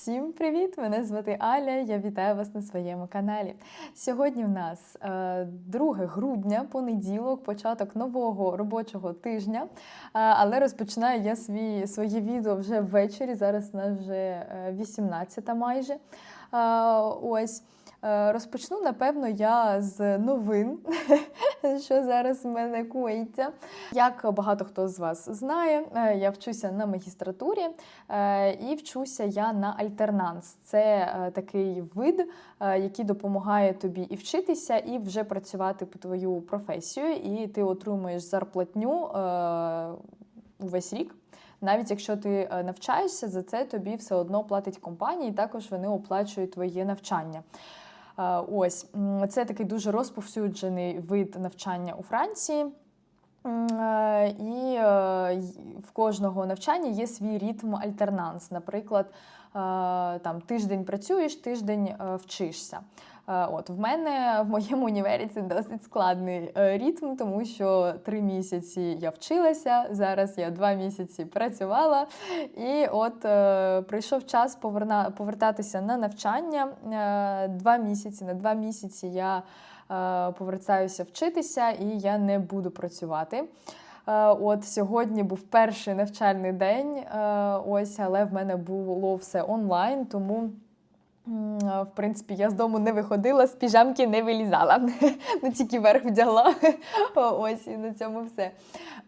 Всім привіт! Мене звати Аля. Я вітаю вас на своєму каналі. Сьогодні в нас е, 2 грудня, понеділок, початок нового робочого тижня. Е, але розпочинаю я свій, своє відео вже ввечері. Зараз у нас вже е, 18 майже. Е, ось. Е, Розпочну, напевно, я з новин, що зараз в мене коїться. Як багато хто з вас знає, е, я вчуся на магістратурі е, і вчуся я на альтернанс. Це такий вид, який допомагає тобі і вчитися, і вже працювати по твою професію, і ти отримуєш зарплатню увесь рік. Навіть якщо ти навчаєшся, за це тобі все одно платить компанія, і також вони оплачують твоє навчання. Е, Ось це такий дуже розповсюджений вид навчання у Франції. Е, І е, в кожного навчання є свій ритм альтернанс. Наприклад, там тиждень працюєш, тиждень вчишся. Е, От в мене в моєму універі це досить складний е, ритм, тому що три місяці я вчилася, зараз я два місяці працювала, і от е, прийшов час повертатися на навчання. Два місяці на два місяці я повертаюся вчитися, і я не буду працювати. От сьогодні був перший навчальний день, ось, але в мене було все онлайн, тому. В принципі, я з дому не виходила, з піжамки не вилізала. Ну, тільки верх вдягла. Ось і на цьому все.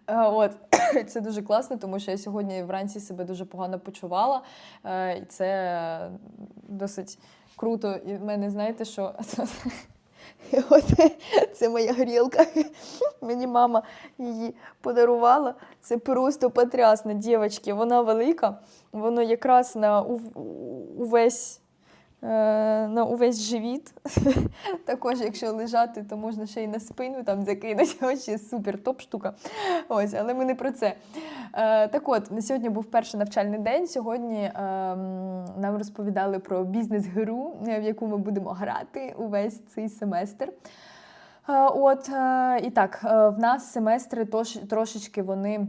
Е, От це дуже класно, тому що я сьогодні вранці себе дуже погано почувала. Е, І це досить круто. І в мене, знаєте, що От, це моя грілка. Мені мама її подарувала. Це просто потрясно, дівчатки. Вона велика, воно якраз на увесь. Е, На увесь живіт. Також, якщо лежати, то можна ще й на спину там закинути. Ось супер топ штука. Ось, але ми не про це. Е, так от, на сьогодні був перший навчальний день. Сьогодні ем, нам розповідали про бізнес-гру, е, в яку ми будемо грати увесь цей семестр. От, і так, в нас семестри трошечки вони.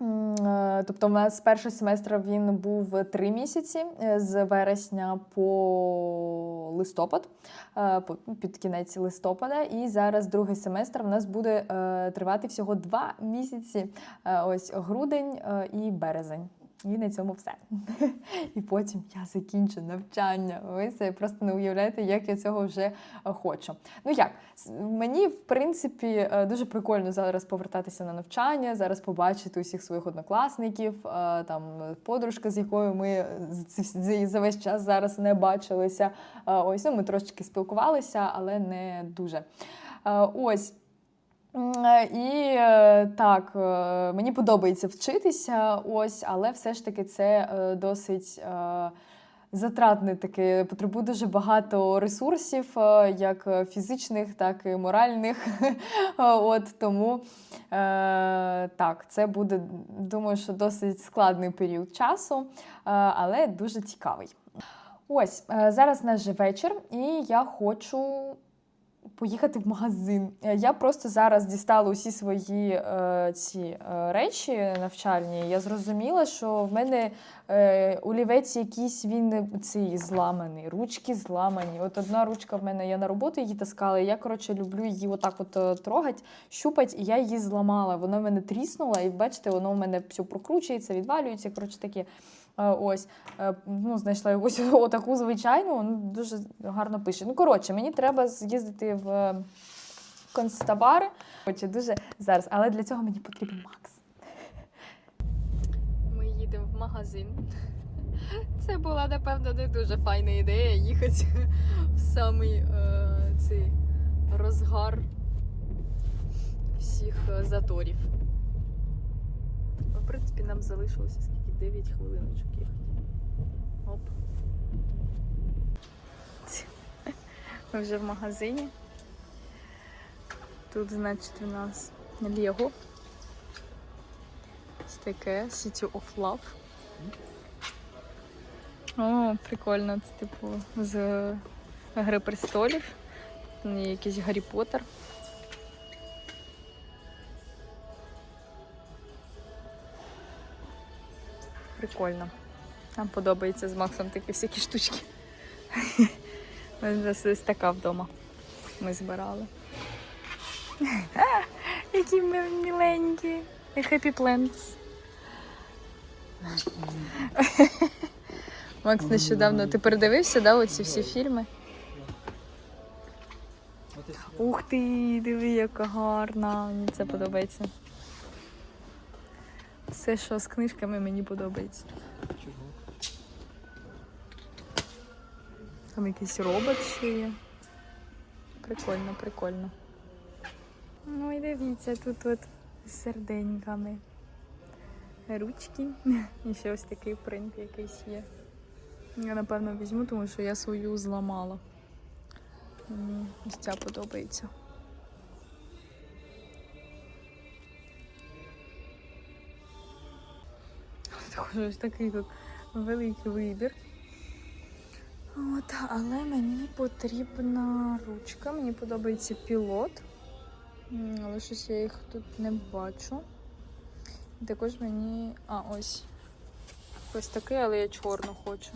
Е, Тобто, в нас перший семестр він був три місяці е, з вересня по листопад, е, під кінець листопада. І зараз другий семестр в нас буде тривати всього два місяці. Ось грудень і березень. І на цьому все. І потім я закінчу навчання. Ви це просто не уявляєте, як я цього вже е, хочу. Ну як, мені в принципі е, дуже прикольно зараз повертатися на навчання, зараз побачити усіх своїх однокласників, е, там подружка, з якою ми за весь час зараз не бачилися. Ось ну, ми трошечки спілкувалися, але не дуже. Ось. Е, І е, так, е, мені подобається вчитися, ось, але все ж таки це досить затратне таке, потребує дуже багато ресурсів, як фізичних, так і моральних. От тому так, це буде, думаю, що досить складний період часу, але дуже цікавий. Ось зараз же вечір, і я хочу поїхати в магазин. Е, Я просто зараз дістала усі свої е, ці е, речі навчальні. Я зрозуміла, що в мене е, олівець якийсь він цей зламаний, ручки зламані. От одна ручка в мене я на роботу її таскала. і Я коротше люблю її отак от е, трогати, щупати, і я її зламала. Вона в мене тріснула, і бачите, воно в мене все прокручується, відвалюється. Коротше таке. Е, Ось Е, ну, знайшла якусь отаку звичайну, ну, дуже гарно пише. Ну, коротше, мені треба з'їздити в концтабари. Хоче дуже зараз, але для цього мені потрібен Макс. Ми їдемо в магазин. Це була, напевно, не дуже файна ідея їхати в самий е, цей розгар всіх е, заторів. В принципі, нам залишилося скільки? 9 хвилиночок їхати. Оп. Ми вже в магазині. Тут, значить, у нас Лего. Таке City of Love. О, прикольно, це типу з Гри престолів. Якийсь Гаррі Поттер. Прикольно. Нам подобається з Максом такі всякі штучки. У нас ось така вдома. Ми збирали. Які ми міленькі. Happy plants. Макс нещодавно. Ти передивився, да, оці всі фільми? Ух ти, диви, яка гарна. Мені це подобається. Все, що з книжками, мені подобається. Чого? Там якийсь робот ще є. Прикольно, прикольно. Ну і дивіться, тут от з серденьками. Ручки. І ще ось такий принт якийсь є. Я напевно візьму, тому що я свою зламала. Мені ця подобається. Також ось такий тут великий вибір. От, але мені потрібна ручка. Мені подобається пілот. Але щось я їх тут не бачу. І Також мені. А, ось. Ось такий, але я чорну хочу.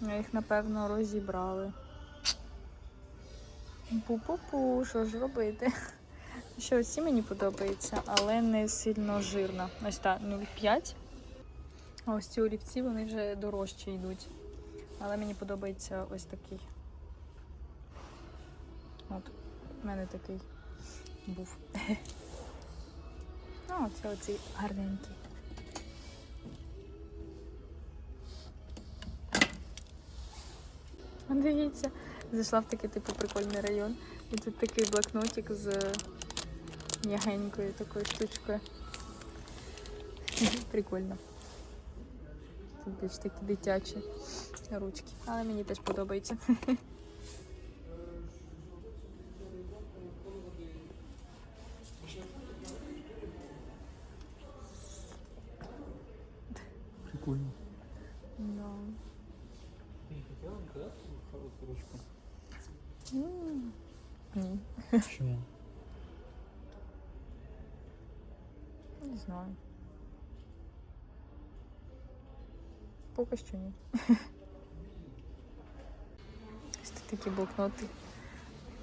Я їх, напевно, розібрали. Пу-пу-пу, що ж робити? Ще оці мені подобаються, але не сильно жирна. Ось так, 0,5. А ось ці олівці вони вже дорожче йдуть. Але мені подобається ось такий. От, у мене такий був. А, це оцей гарненький. Дивіться, зайшла в такий типу прикольний район. І тут такий блокнотик з м'ягенькою такою штучкою. Прикольно. Тут більш такі дитячі ручки. Але мені теж подобається. Прикольно. Да. Ты не хотела никогда такую хорошую ручку? М, Ні, Почему? не знаю. Поки що ні. Ось тут такі блокноти,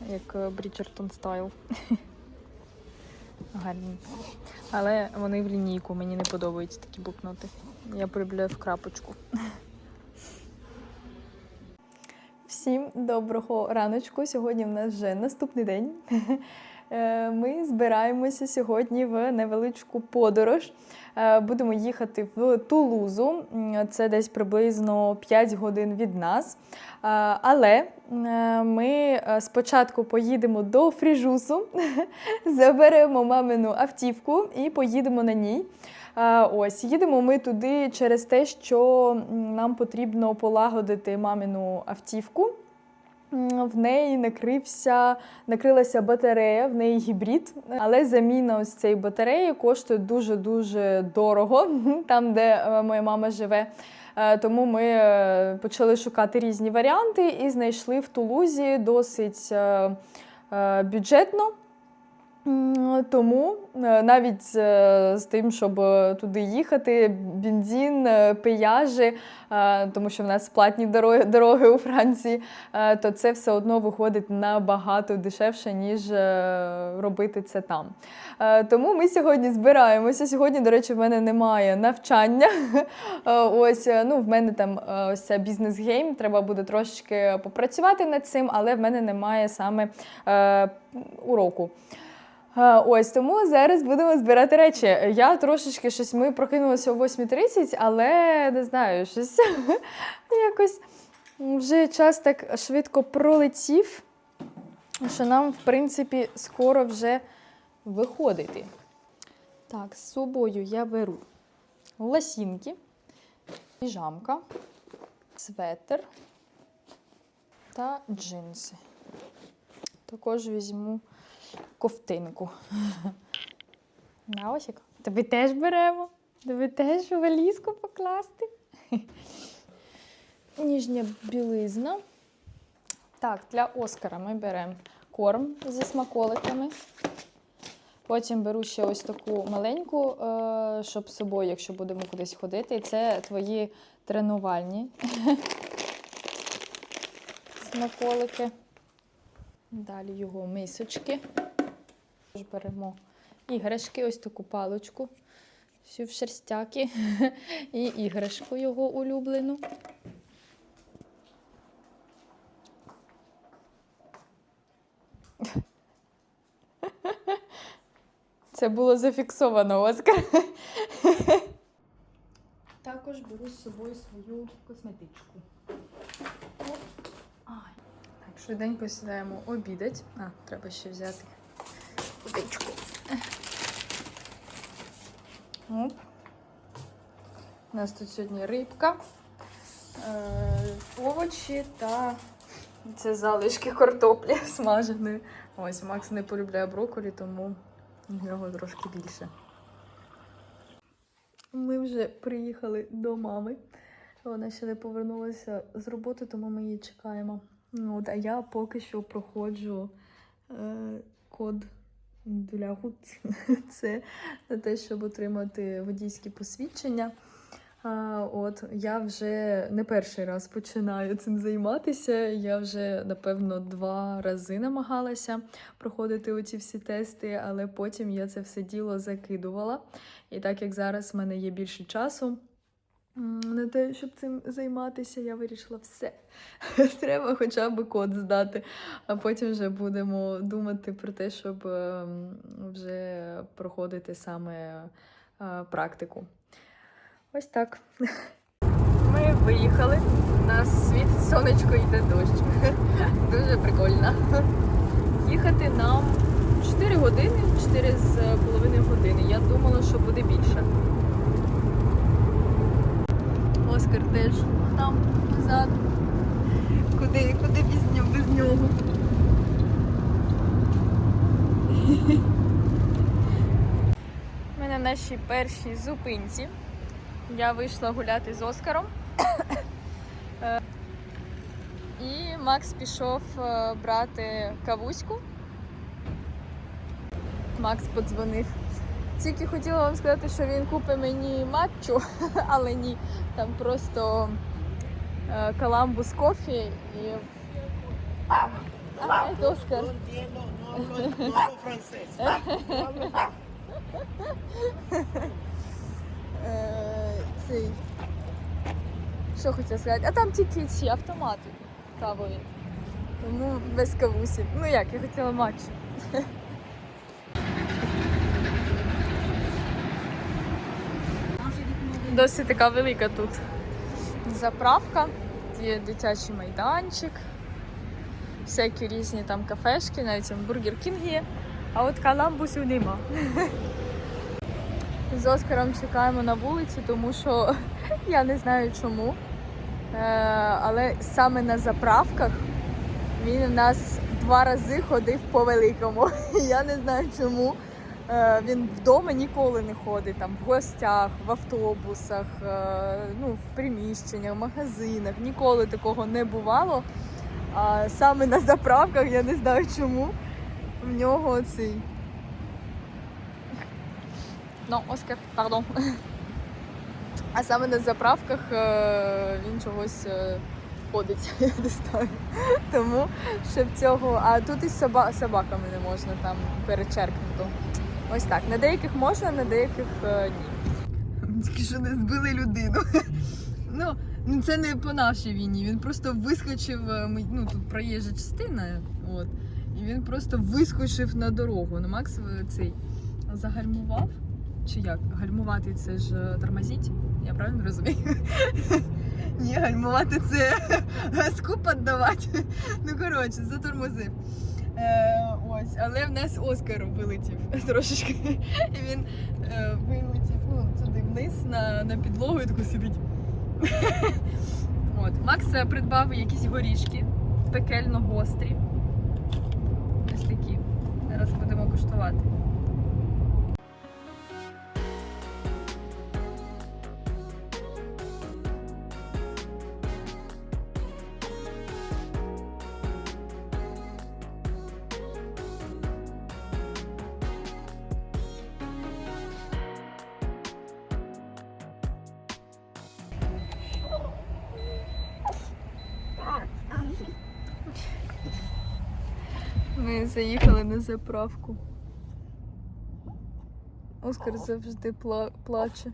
як Бріджертон Стайл. Гарні. Але вони в лінійку, мені не подобаються такі блокноти. Я полюбляю в крапочку. Всім доброго раночку. Сьогодні в нас вже наступний день. Е, Ми збираємося сьогодні в невеличку подорож. Е, Будемо їхати в Тулузу. Це десь приблизно 5 годин від нас. Е, Але ми спочатку поїдемо до Фріжусу, заберемо мамину автівку і поїдемо на ній. Ось їдемо ми туди через те, що нам потрібно полагодити мамину автівку. В неї накрився, накрилася батарея, в неї гібрид, але заміна ось цієї батареї коштує дуже-дуже дорого, там, де е, моя мама живе. Е, Тому ми е, почали шукати різні варіанти і знайшли в Тулузі досить бюджетно. Тому е, навіть е, з тим, щоб е, туди їхати, бензин, пеяжі, е, тому що в нас платні дороги, дороги у Франції, то це все одно виходить набагато дешевше, ніж робити це там. Тому ми сьогодні збираємося. Сьогодні, до речі, в мене немає навчання. Ось ну, в мене там ось ця бізнес-гейм, треба буде трошечки попрацювати над цим, але в мене немає саме уроку. Е, Ось тому зараз будемо збирати речі. Я трошечки щось ми прокинулися о 8.30, але не знаю, щось якось вже час так швидко пролетів, що нам, в принципі, скоро вже виходити. Так, з собою я беру ласінки, піжамка, светр та джинси. Також візьму ковтинку. Наосік. Тобі теж беремо. Тобі теж валізку покласти. Ніжня білизна. Так, для Оскара ми беремо корм зі смаколиками. Потім беру ще ось таку маленьку, е, щоб з собою, якщо будемо кудись ходити. Це твої тренувальні смаколики. Далі його мисочки. Беремо іграшки, ось таку паличку, всю в шерстяки, і іграшку його улюблену. Це було зафіксовано, Оскар. Також беру з собою свою косметичку. Швиденько сідаємо обідать. А, треба ще взяти водичку. Оп. У нас тут сьогодні рибка, е, овочі та це залишки картоплі смаженої. Ось Макс не полюбляє брокколі, тому в нього трошки більше. Ми вже приїхали до мами. Вона ще не повернулася з роботи, тому ми її чекаємо. Ну, От, а я поки що проходжу е, код Дуляхут. Це на те, щоб отримати водійські посвідчення. А, от я вже не перший раз починаю цим займатися. Я вже, напевно, два рази намагалася проходити оці всі тести, але потім я це все діло закидувала. І так як зараз в мене є більше часу на те, щоб цим займатися, я вирішила все. Треба хоча б код здати, а потім вже будемо думати про те, щоб ем, вже проходити саме е, практику. Ось так. Ми виїхали. Нас світить сонечко йде дощ. Дуже прикольно. Їхати нам 4 години, 4 з половиною години. Я думала, що буде більше. Оскар теж там позаду. Куди, куди без нього? Без нього. Ми на нашій першій зупинці. Я вийшла гуляти з Оскаром. Е, І Макс пішов е, брати кавуську. Макс подзвонив. Тільки хотіла вам сказати, що він купить мені матчу, але ні. Там просто е, каламбус кофі і. А, це Оскар. Е. Що хотіла сказати? А там тільки ці автомати кавові. Тому без кавусів. Ну як, я хотіла матч. Досить така велика тут заправка, є дитячий майданчик, всякі різні там кафешки, навіть Бургер Кінг є, а от каламбусів нема. З Оскаром чекаємо на вулиці, тому що я не знаю чому. Е, але саме на заправках він в нас два рази ходив по великому. Я не знаю чому. Е, він вдома ніколи не ходить, там в гостях, в автобусах, е, ну, в приміщеннях, в магазинах. Ніколи такого не бувало. А саме на заправках я не знаю чому. В нього цей Ну, Оскар, пардон. А саме на заправках е, він чогось ходить, я не знаю. Тому щоб цього. А тут із собаками не можна там перечеркнуто. Ось так. На деяких можна, на деяких е, ні. Тільки що не збили людину. Ну, ну, це не по нашій війні. Він просто вискочив, е, ну тут проїжджа частина, от. І він просто вискочив на дорогу. Ну, Макс цей загальмував. Чи як? Гальмувати це ж е, тормозіть? Я правильно розумію? Ні, гальмувати це газку піддавати. Ну, коротше, затормозив. Ось, але в нас Оскар вилетів трошечки. І він е, вилетів ну, туди вниз на, на підлогу і таку сидить. От. Макс е, придбав якісь горішки пекельно гострі. Ось такі. Зараз будемо куштувати. Заправку. Оскар завжди пла- плаче.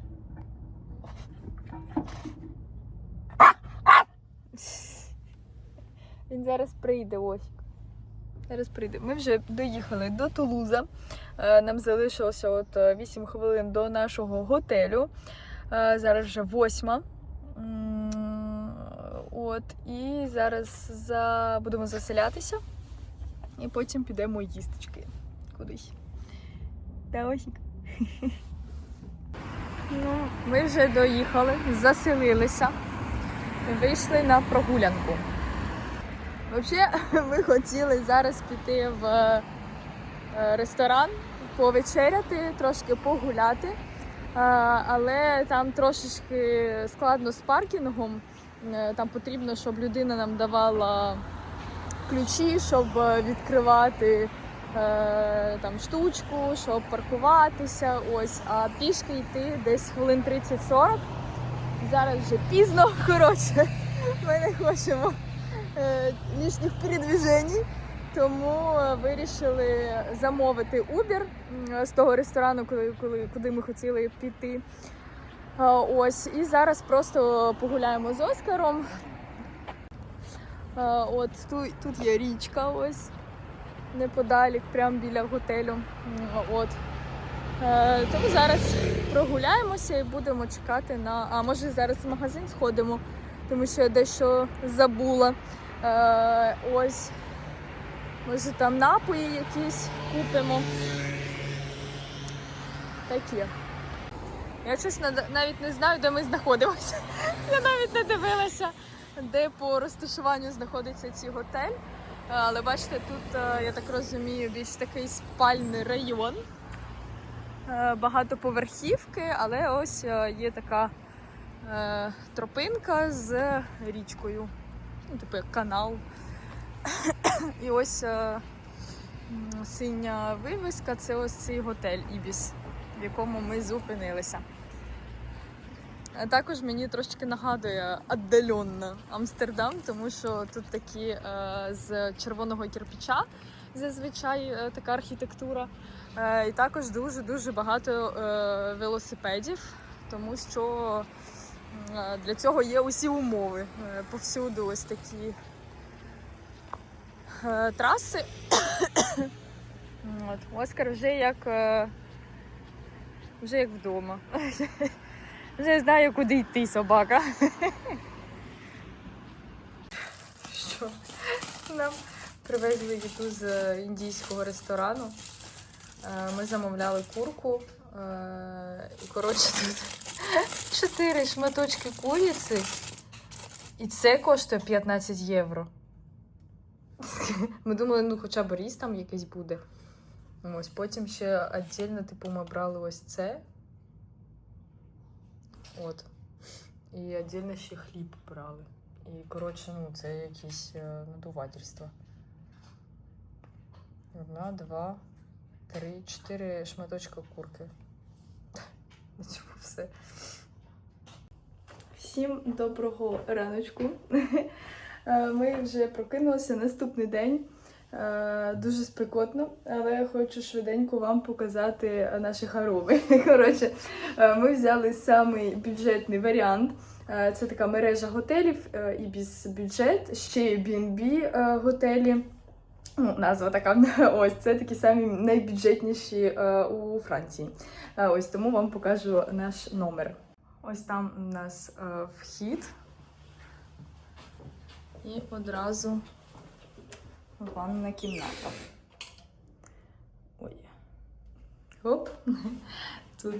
Він зараз прийде ось. Зараз прийде. Ми вже доїхали до Тулуза. Е, Нам залишилося от е, 8 хвилин до нашого готелю. Е, Зараз вже восьма. От, і зараз за... будемо заселятися. І потім підемо їсточки кудись. Та Осік. Ну, ми вже доїхали, заселилися, вийшли на прогулянку. Взагалі, ми хотіли зараз піти в е, ресторан, повечеряти, трошки погуляти. Е, Але там трошечки складно з паркінгом. Е, Там потрібно, щоб людина нам давала ключі, щоб е, відкривати е, там штучку, щоб паркуватися. Ось, а пішки йти десь хвилин 30-40. Зараз вже пізно, коротше, ми не хочемо е, лишніх передвіжень. Тому е, вирішили замовити Uber з того ресторану, коли, коли, куди ми хотіли піти. Е, Ось, і зараз просто погуляємо з Оскаром. Е, От тут, тут є річка, ось неподалік, прямо біля готелю. От. Е, Тому зараз прогуляємося і будемо чекати на. А може зараз в магазин сходимо, тому що я дещо забула. Е, Ось. Може там напої якісь купимо. Такі. Я чесно навіть не знаю, де ми знаходимося. Я навіть не дивилася, де по розташуванню знаходиться цей готель. Е, Але бачите, тут, е, я так розумію, більш такий спальний район. Е, Багатоповерхівки, але ось є така тропинка з річкою. Ну, типу як канал. І ось синя вивіска це ось цей готель Ібіс, в якому ми зупинилися. А також мені трошки нагадує віддаленно Амстердам, тому що тут такі е, з червоного кирпича зазвичай е, така архітектура. Е, і також дуже-дуже багато е, велосипедів, тому що е, для цього є усі умови. Е, повсюду ось такі е, траси. От, Оскар вже як, е, вже як вдома. Вже знаю, куди йти, собака. Що? Нам привезли їду з індійського ресторану. Е, Ми замовляли курку. е, І коротше тут чотири шматочки куриці. І це коштує 15 євро. Ми думали, ну хоча б ріс там якийсь буде. Ось потім ще віддільно, типу, ми брали ось це. От. І віддільно ще хліб брали. І, коротше, ну, це якісь е, надувательства. Одна, два, три, чотири шматочка курки. На цьому все. Всім доброго раночку. Е, Ми вже прокинулися наступний день. Е, Дуже спекотно, але я хочу швиденько вам показати наші хароми. Коротше, е, ми взяли самий бюджетний варіант. Е, Це така мережа готелів е, і без бюджет, ще є е, готелі. Ну, назва така. Ось це такі самі найбюджетніші е, у Франції. Е, Ось тому вам покажу наш номер. Ось там у нас е, вхід. І одразу ванна кімната. Ой. Оп. Тут,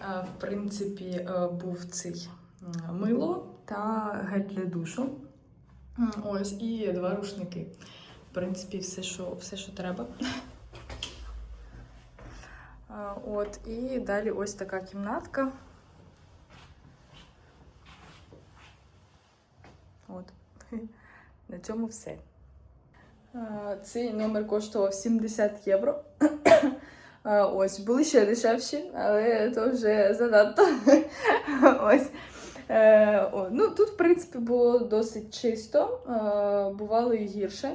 е, в принципі, е, був цей мило та гель для душу. Ось, і два рушники. В принципі, все, що, все, що треба. Е, От, і далі ось така кімнатка. От. На цьому все. Е, Цей номер коштував 70 євро. Е, Ось, були ще дешевші, але то вже занадто. Ось. Е, ну, тут, в принципі, було досить чисто, бувало і гірше.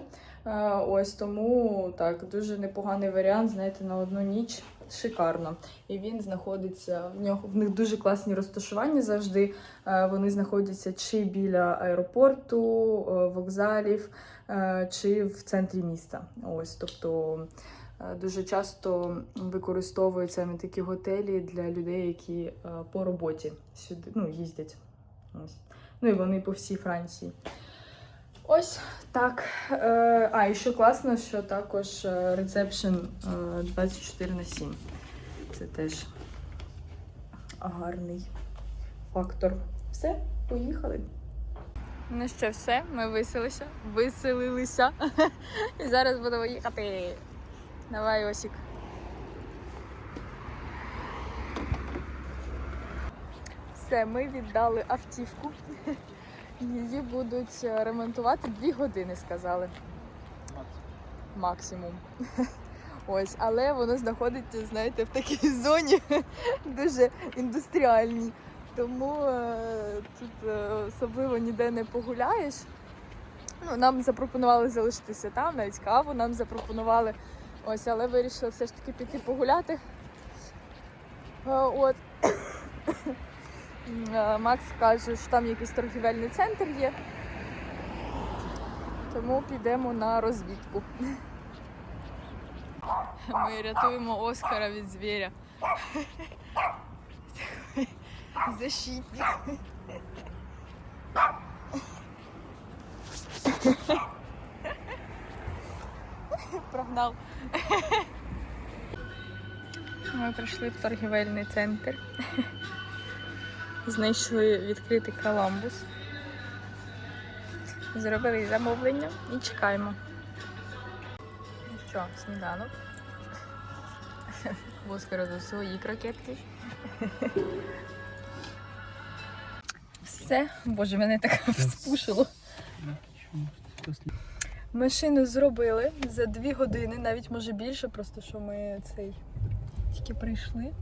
Ось тому так, дуже непоганий варіант, знаєте, на одну ніч. Шикарно. І він знаходиться в нього в них дуже класні розташування завжди. Е, Вони знаходяться чи біля аеропорту, е, вокзалів, е, чи в центрі міста. Ось, тобто дуже часто використовують саме такі готелі для людей, які по роботі сюди ну, їздять. Ось. Ну і вони по всій Франції. Ось так. Е, а, і що класно, що також е, рецепшн е, 24 на 7. Це теж гарний фактор. Все, поїхали. Ну що, все, ми виселилися. Виселилися. І зараз будемо їхати. Давай, Осік. Все, ми віддали автівку. Її будуть е, ремонтувати дві години, сказали. Максимум. Ось, але воно знаходиться, знаєте, в такій зоні дуже індустріальній. Тому е, тут е, особливо ніде не погуляєш. Ну, нам запропонували залишитися там, навіть каву нам запропонували. Ось, але вирішили все ж таки піти погуляти. Е, От. Е, Макс каже, що там якийсь торгівельний центр є. Тому підемо на розвідку. Ми рятуємо Оскара від звіря. Защитник. Прогнав. Ми прийшли в торгівельний центр. Знайшли відкритий каламбус. Зробили замовлення і чекаємо. Ну що, сніданок. В Оскара тут свої крокетки. Все, боже, мене так спушило. Машину зробили за дві години, навіть може більше, просто що ми цей тільки прийшли.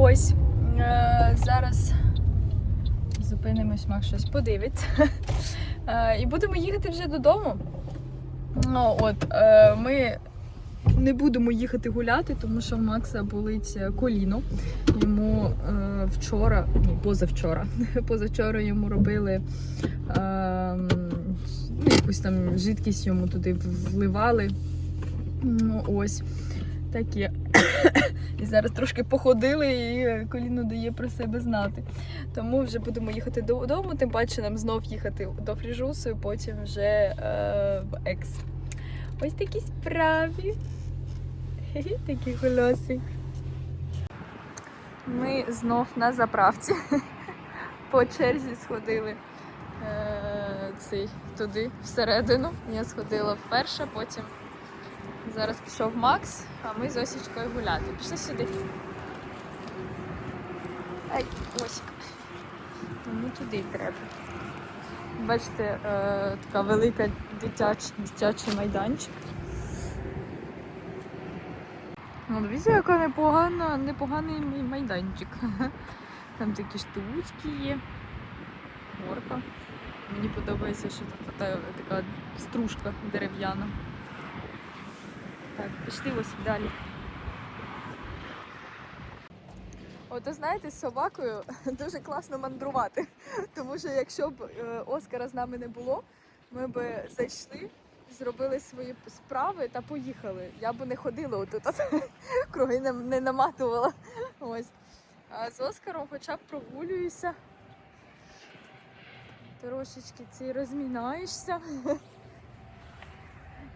Ось е, зараз зупинимось, Мак щось подивиться. Е, і будемо їхати вже додому. Ну, от, е, ми не будемо їхати гуляти, тому що в Макса болить коліно. Йому вчора, ні, позавчора, позавчора йому робили ну, якусь там жидкість йому туди вливали. Ну, ось таке. І зараз трошки походили, і коліно дає про себе знати. Тому вже будемо їхати додому, тим паче нам знов їхати до Фріжусу, і потім вже е, в Екс. Ось такі справі. Такі колоси. Ми знов на заправці. По черзі сходили е, цей, туди, всередину. Я сходила вперше, потім зараз пішов Макс, а ми з Осічкою гуляти. Пішли сюди. Ай, Осік. Тому туди треба. Бачите, е, така велика дитяч, дитячий майданчик. Ну, дивіться, яка непогана, непоганий майданчик. Там такі штучки є. Горка. Мені подобається, що тут така стружка дерев'яна. Так, пішли ось далі. От ви знаєте, з собакою дуже класно мандрувати. Тому що якщо б е, Оскара з нами не було, ми б зайшли, зробили свої справи та поїхали. Я б не ходила отут, круги не наматувала. Ось. А з Оскаром хоча б прогулююся. Трошечки ці розмінаєшся.